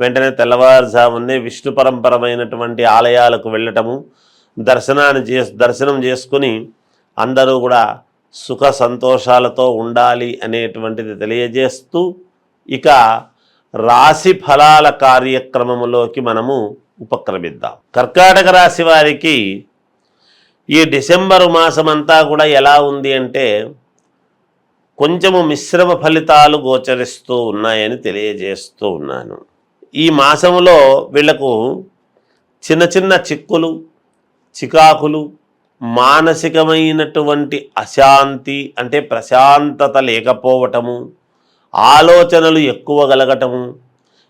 వెంటనే తెల్లవారుజామునే విష్ణు పరంపరమైనటువంటి ఆలయాలకు వెళ్ళటము దర్శనాన్ని చే దర్శనం చేసుకుని అందరూ కూడా సుఖ సంతోషాలతో ఉండాలి అనేటువంటిది తెలియజేస్తూ ఇక రాశి ఫలాల కార్యక్రమములోకి మనము ఉపక్రమిద్దాం. కర్కాటక రాశి వారికి ఈ డిసెంబరు మాసమంతా కూడా ఎలా ఉంది అంటే కొంచెము మిశ్రమ ఫలితాలు గోచరిస్తూ ఉన్నాయని తెలియజేస్తూ ఉన్నాను. ఈ మాసంలో వీళ్ళకు చిన్న చిన్న చిక్కులు చికాకులు మానసికమైనటువంటి అశాంతి అంటే ప్రశాంతత లేకపోవటము ఆలోచనలు ఎక్కువ కలగటము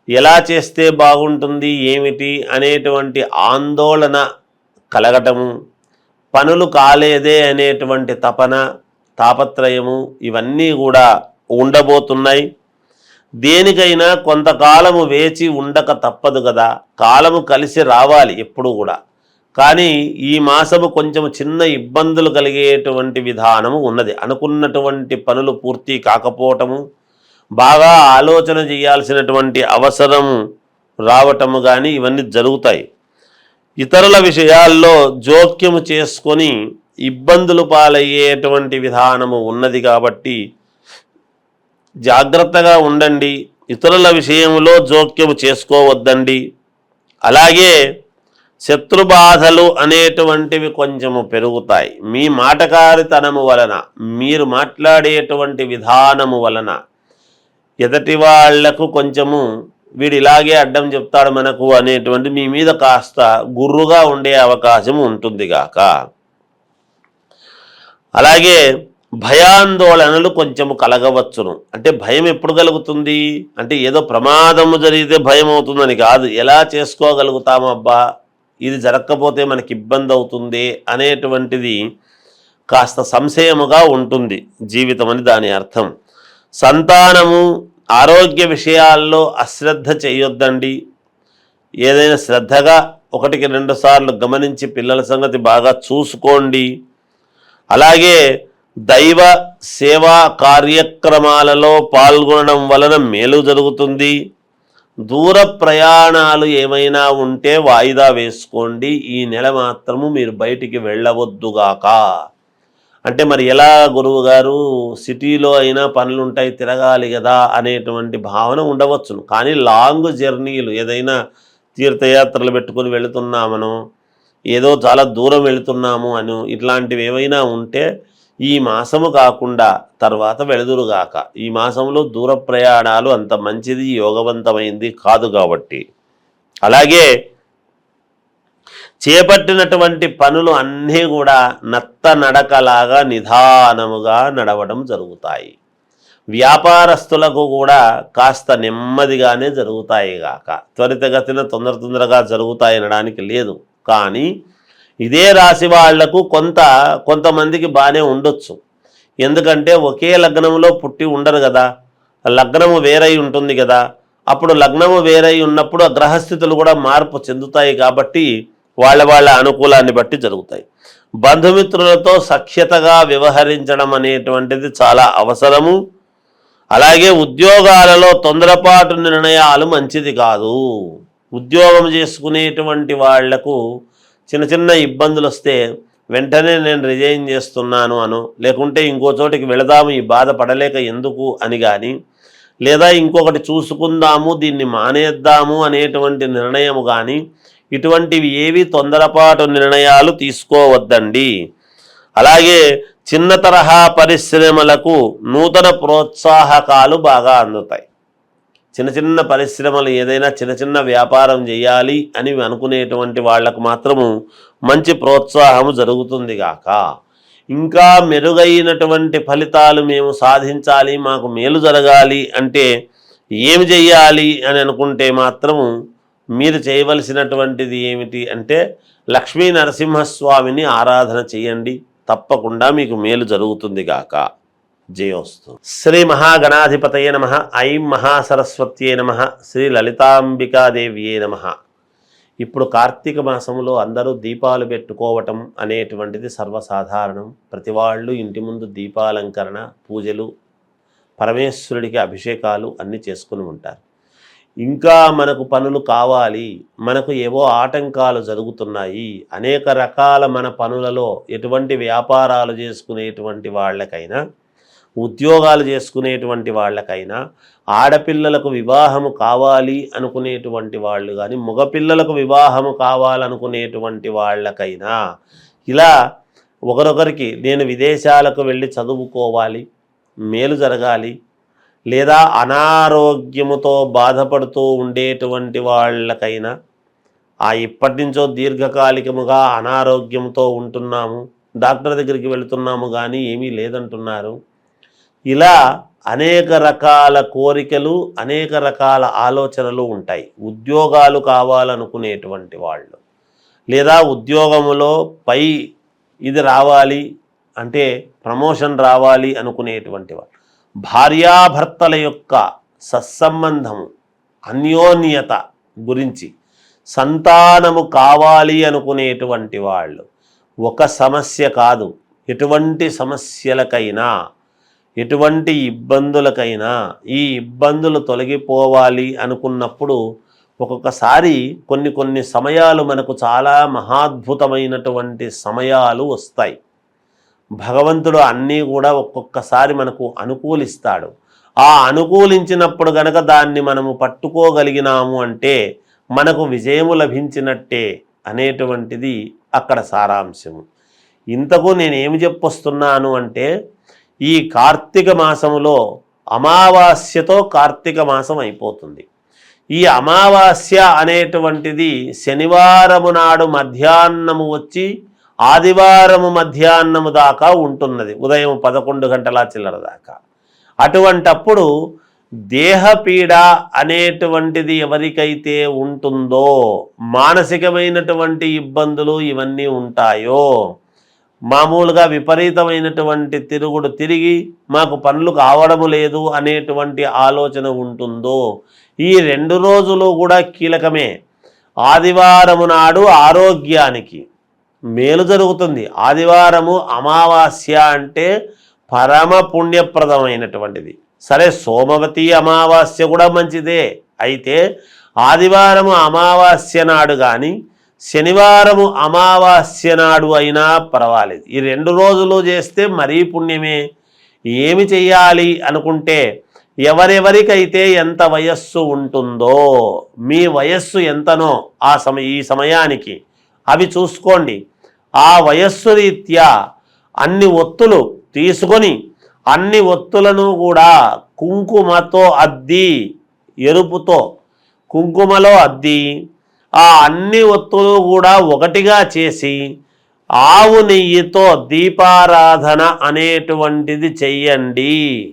ఎలా చేస్తే బాగుంటుంది ఏమిటి అనేటువంటి ఆందోళన కలగటము పనులు కాలేదే అనేటువంటి తపన తాపత్రయము ఇవన్నీ కూడా ఉండబోతున్నాయి. దేనికైనా కొంతకాలము వేచి ఉండక తప్పదు కదా కాలము కలిసి రావాలి ఎప్పుడు కూడా కానీ ఈ మాసము కొంచెం చిన్న ఇబ్బందులు కలిగేటువంటి విధానము ఉన్నది. అనుకున్నటువంటి పనులు పూర్తి కాకపోవటము బాగా ఆలోచన చేయాల్సినటువంటి అవసరం రావటము కానీ ఇవన్నీ జరుగుతాయి. ఇతరుల విషయాల్లో జోక్యము చేసుకొని ఇబ్బందులు పాలయ్యేటువంటి విధానము ఉన్నది కాబట్టి జాగ్రత్తగా ఉండండి. ఇతరుల విషయంలో జోక్యం చేసుకోవద్దండి. అలాగే శత్రుబాధలు అనేటువంటివి కొంచెము పెరుగుతాయి. మీ మాటకారితనము వలన మీరు మాట్లాడేటువంటి విధానము వలన ఎదటి వాళ్ళకు కొంచెము వీడు ఇలాగే అడ్డం చెప్తాడు మనకు అనేటువంటి మీ మీద కాస్త గుర్రుగా ఉండే అవకాశం ఉంటుంది గాక అలాగే భయాందోళనలు కొంచెము కలగవచ్చును. అంటే భయం ఎప్పుడు కలుగుతుంది? అంటే ఏదో ప్రమాదము జరిగితే భయం అవుతుందని కాదు. ఎలా చేసుకోగలుగుతామబ్బా ఇది జరగకపోతే మనకి ఇబ్బంది అవుతుంది అనేటువంటిది కాస్త సంశయముగా ఉంటుంది జీవితం అని దాని అర్థం. సంతానము ఆరోగ్య విషయాల్లో అశ్రద్ధ చేయొద్దండి. ఏదైనా శ్రద్ధగా ఒకటికి రెండు సార్లు గమనించి పిల్లల సంగతి బాగా చూసుకోండి. అలాగే దైవ సేవా కార్యక్రమాలలో పాల్గొనడం వలన మేలు జరుగుతుంది. దూర ప్రయాణాలు ఏమైనా ఉంటే వాయిదా వేసుకోండి. ఈ నెల మాత్రము మీరు బయటికి వెళ్ళవద్దుగాక అంటే మరి ఎలా గురువు గారు? సిటీలో అయినా పనులు ఉంటాయి తిరగాలి కదా అనేటువంటి భావన ఉండవచ్చును. కానీ లాంగ్ జర్నీలు ఏదైనా తీర్థయాత్రలు పెట్టుకుని వెళుతున్నామనో ఏదో చాలా దూరం వెళుతున్నాము అని ఇట్లాంటివి ఏమైనా ఉంటే ఈ మాసము కాకుండా తర్వాత వెళదురుగాక ఈ మాసంలో దూర ప్రయాణాలు అంత మంచిది యోగవంతమైంది కాదు కాబట్టి. అలాగే చేపట్టినటువంటి పనులు అన్నీ కూడా నత్త నడకలాగా నిదానముగా నడవడం జరుగుతాయి. వ్యాపారస్తులకు కూడా కాస్త నెమ్మదిగానే జరుగుతాయి గాక. త్వరితగతిన తొందర తొందరగా జరుగుతాయి అనడానికి లేదు. కానీ ఇదే రాశి వాళ్ళకు కొంత కొంతమందికి బాగానే ఉండొచ్చు. ఎందుకంటే ఒకే లగ్నంలో పుట్టి ఉండరు కదా. లగ్నము వేరై ఉంటుంది కదా. అప్పుడు లగ్నము వేరై ఉన్నప్పుడు ఆ గ్రహస్థితులు కూడా మార్పు చెందుతాయి కాబట్టి వాళ్ళ వాళ్ళ అనుకూలాన్ని బట్టి జరుగుతాయి. బంధుమిత్రులతో సఖ్యతగా వ్యవహరించడం అనేటువంటిది చాలా అవసరము. అలాగే ఉద్యోగాలలో తొందరపాటు నిర్ణయాలు మంచిది కాదు. ఉద్యోగం చేసుకునేటువంటి వాళ్ళకు చిన్న చిన్న ఇబ్బందులు వస్తే వెంటనే నేను రిజైన్ చేస్తున్నాను అను. లేకుంటే ఇంకో చోటికి వెళదాము ఈ బాధ పడలేక ఎందుకు అని కానీ లేదా ఇంకొకటి చూసుకుందాము దీన్ని మానేద్దాము అనేటువంటి నిర్ణయము కానీ ఇటువంటివి ఏవి తొందరపాటు నిర్ణయాలు తీసుకోవద్దండి. అలాగే చిన్న తరహా పరిశ్రమలకు నూతన ప్రోత్సాహకాలు బాగా అందుతాయి. చిన్న చిన్న పరిశ్రమలు ఏదైనా చిన్న చిన్న వ్యాపారం చేయాలి అని అనుకునేటువంటి వాళ్ళకు మాత్రము మంచి ప్రోత్సాహము జరుగుతుంది గాక. ఇంకా మెరుగైనటువంటి ఫలితాలు మేము సాధించాలి మాకు మేలు జరగాలి అంటే ఏమి చేయాలి అని అనుకుంటే మాత్రము మీరు చేయవలసినటువంటిది ఏమిటి అంటే లక్ష్మీ నరసింహస్వామిని ఆరాధన చేయండి. తప్పకుండా మీకు మేలు జరుగుతుంది గాక. జయోస్తు. శ్రీ మహాగణాధిపతయ నమ ఐం మహాసరస్వత్యే నమ శ్రీ లలితాంబికాదేవ్యే నమ. ఇప్పుడు కార్తీక మాసంలో అందరూ దీపాలు పెట్టుకోవటం అనేటువంటిది సర్వసాధారణం. ప్రతి వాళ్ళు ఇంటి ముందు దీపాలంకరణ పూజలు పరమేశ్వరుడికి అభిషేకాలు అన్నీ చేసుకుని ఉంటారు. ఇంకా మనకు పనులు కావాలి మనకు ఏవో ఆటంకాలు జరుగుతున్నాయి అనేక రకాల మన పనులలో ఎటువంటి వ్యాపారాలు చేసుకునేటువంటి వాళ్ళకైనా ఉద్యోగాలు చేసుకునేటువంటి వాళ్ళకైనా ఆడపిల్లలకు వివాహము కావాలి అనుకునేటువంటి వాళ్ళు కానీ మగపిల్లలకు వివాహము కావాలనుకునేటువంటి వాళ్ళకైనా ఇలా ఒకరొకరికి నేను విదేశాలకు వెళ్ళి చదువుకోవాలి మేలు జరగాలి లేదా అనారోగ్యముతో బాధపడుతూ ఉండేటువంటి వాళ్ళకైనా ఆ ఇప్పటి నుంచో దీర్ఘకాలికముగా అనారోగ్యంతో ఉంటున్నాము డాక్టర్ దగ్గరికి వెళుతున్నాము కానీ ఏమీ లేదంటున్నారు. ఇలా అనేక రకాల కోరికలు అనేక రకాల ఆలోచనలు ఉంటాయి. ఉద్యోగాలు కావాలనుకునేటువంటి వాళ్ళు. లేదా ఉద్యోగములో పై ఇది రావాలి అంటే ప్రమోషన్ రావాలి అనుకునేటువంటి వాళ్ళు. భార్యాభర్తల యొక్క సత్సంబంధము అన్యోన్యత గురించి సంతానము కావాలి అనుకునేటువంటి వాళ్ళు. ఒక సమస్య కాదు. ఎటువంటి సమస్యలకైనా ఎటువంటి ఇబ్బందులకైనా ఈ ఇబ్బందులు తొలగిపోవాలి అనుకున్నప్పుడు ఒక్కొక్కసారి కొన్ని కొన్ని సమయాలు మనకు చాలా మహాద్భుతమైనటువంటి సమయాలు వస్తాయి. భగవంతుడు అన్నీ కూడా ఒక్కొక్కసారి మనకు అనుకూలిస్తాడు. ఆ అనుకూలించినప్పుడు గనక దాన్ని మనము పట్టుకోగలిగినాము అంటే మనకు విజయము లభించినట్టే అనేటువంటిది అక్కడ సారాంశము. ఇంతకు నేనేమి చెప్పొస్తున్నాను అంటే ఈ కార్తీక మాసంలో అమావాస్యతో కార్తీక మాసం అయిపోతుంది. ఈ అమావాస్య అనేటువంటిది శనివారము నాడు మధ్యాహ్నము వచ్చి ఆదివారము మధ్యాహ్నము దాకా ఉంటున్నది. ఉదయం పదకొండు గంటల చిల్లర దాకా. అటువంటప్పుడు దేహపీడ అనేటువంటిది ఎవరికైతే ఉంటుందో మానసికమైనటువంటి ఇబ్బందులు ఇవన్నీ ఉంటాయో మామూలుగా విపరీతమైనటువంటి తిరుగుడు తిరిగి మాకు పనులు కావడము లేదు అనేటువంటి ఆలోచన ఉంటుందో ఈ రెండు రోజులు కూడా కీలకమే. ఆదివారము నాడు ఆరోగ్యానికి మేలు జరుగుతుంది. ఆదివారము అమావాస్య అంటే పరమ పుణ్యప్రదమైనటువంటిది. సరే సోమవతి అమావాస్య కూడా మంచిదే. అయితే ఆదివారము అమావాస్య నాడు కానీ శనివారము అమావాస్య నాడు అయినా పర్వాలేదు. ఈ రెండు రోజులు చేస్తే మరీ పుణ్యమే. ఏమి చెయ్యాలి అనుకుంటే ఎవరెవరికైతే ఎంత వయస్సు ఉంటుందో మీ వయస్సు ఎంతనో ఆ సమయ ఈ సమయానికి అవి చూసుకోండి. ఆ వయస్సు రీత్యా అన్ని ఒత్తులు తీసుకొని అన్ని ఒత్తులను కూడా కుంకుమతో అద్ది ఎరుపుతో కుంకుమలో అద్ది ఆ అన్ని ఒత్తులు కూడా ఒకటిగా చేసి ఆవు నెయ్యితో దీపారాధన అనేటువంటిది చెయ్యండి.